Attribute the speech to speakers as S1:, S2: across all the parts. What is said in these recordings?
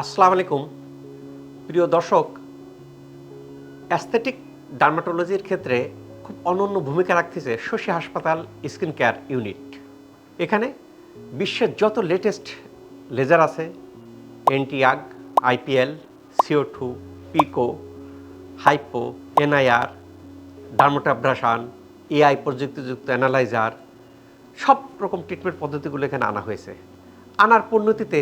S1: আসসালামু আলাইকুম। প্রিয় দর্শক অ্যাস্থেটিক ডার্মাটোলজির ক্ষেত্রে খুব অনন্য ভূমিকা রাখতেছে শশী হাসপাতাল স্কিন কেয়ার ইউনিট। এখানে বিশ্বের যত লেটেস্ট লেজার আছে এনটিআগ IPL CO two pico hypo NIR dermabrasion AI প্রযুক্তিযুক্ত analyser সব রকম ট্রিটমেন্ট পদ্ধতিগুলো এখানে আনা হয়েছে। আনার পরিণতিতে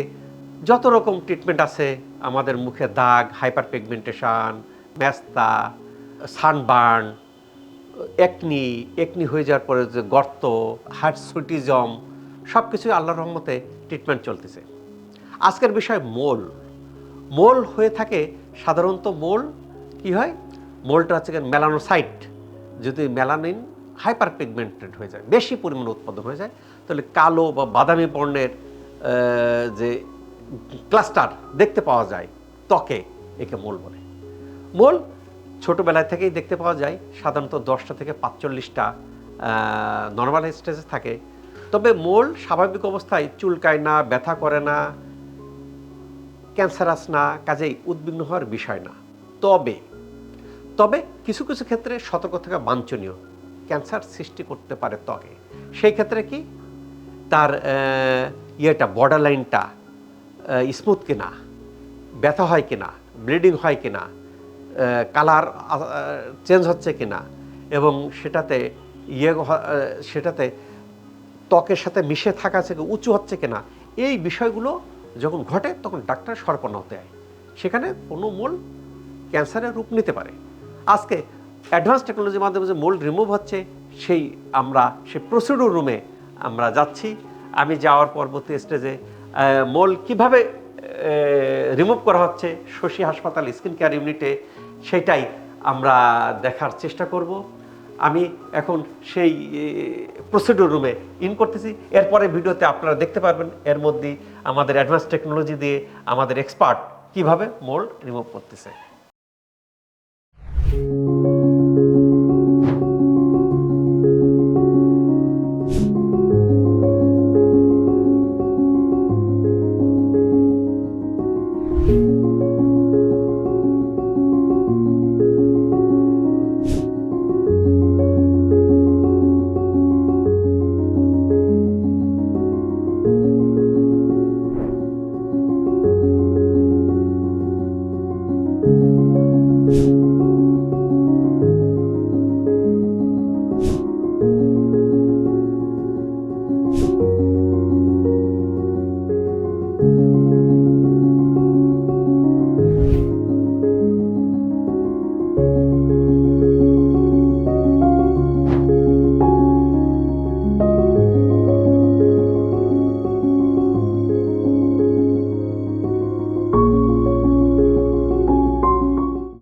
S1: যত রকম ট্রিটমেন্ট আছে, আমাদের মুখে দাগ হাইপার পিগমেন্টেশন ম্যাস্তা সানবার্ন একনি একনি হয়ে যাওয়ার পরে যে গর্ত হার্টসুটিজম সব কিছুই আল্লাহর রহমতে ট্রিটমেন্ট চলতেছে। আজকের বিষয় মোল। মোল হয়ে থাকে সাধারণত মোল, কি হয়? মোলটা হচ্ছে মেলানোসাইট যদি মেলানিন হাইপার পিগমেন্টেড হয়ে যায়, বেশি পরিমাণে উৎপাদন হয়ে যায়, তাহলে কালো বা বাদামি বর্ণের যে ক্লাস্টার দেখতে পাওয়া যায়, ত্বকে, একে মোল বলে। মোল ছোটোবেলায় থেকেই দেখতে পাওয়া যায়, সাধারণত দশটা থেকে পাঁচচল্লিশটা নর্মাল স্টেজে থাকে। তবে মোল স্বাভাবিক অবস্থায় চুলকায় না, ব্যথা করে না, ক্যান্সারাস না, কাজেই উদ্বিগ্ন হওয়ার বিষয় না। তবে তবে কিছু কিছু ক্ষেত্রে সতর্ক থাকা বাঞ্ছনীয়। ক্যান্সার সৃষ্টি করতে পারে ত্বকে। সেই ক্ষেত্রে কি? তার ইয়েটা বর্ডার লাইনটা স্মুথ কিনা, ব্যথা হয় কিনা ব্লিডিং হয় কিনা কালার চেঞ্জ হচ্ছে কিনা, এবং সেটাতে ইয়ে সেটাতে ত্বকের সাথে মিশে থাকা থেকে উঁচু হচ্ছে কিনা, এই বিষয়গুলো যখন ঘটে তখন ডাক্তার সরপন্ন হয়। সেখানে কোনো মূল ক্যান্সারের রূপ নিতে পারে। আজকে অ্যাডভান্স টেকনোলজির মাধ্যমে যে মোল্ড রিমুভ হচ্ছে, সেই আমরা, সেই প্রসিডিউর রুমে আমরা যাচ্ছি। আমি যাওয়ার পরবর্তী স্টেজে মোল কীভাবে রিমুভ করা হচ্ছে শশী হাসপাতাল স্কিন কেয়ার ইউনিটে সেটাই আমরা দেখার চেষ্টা করব। আমি এখন সেই প্রসিডিউর রুমে ইন করতেছি। এরপরে ভিডিওতে আপনারা দেখতে পারবেন, এর মধ্যে আমাদের অ্যাডভান্স টেকনোলজি দিয়ে আমাদের এক্সপার্ট কীভাবে মোল্ড রিমুভ করতেছে।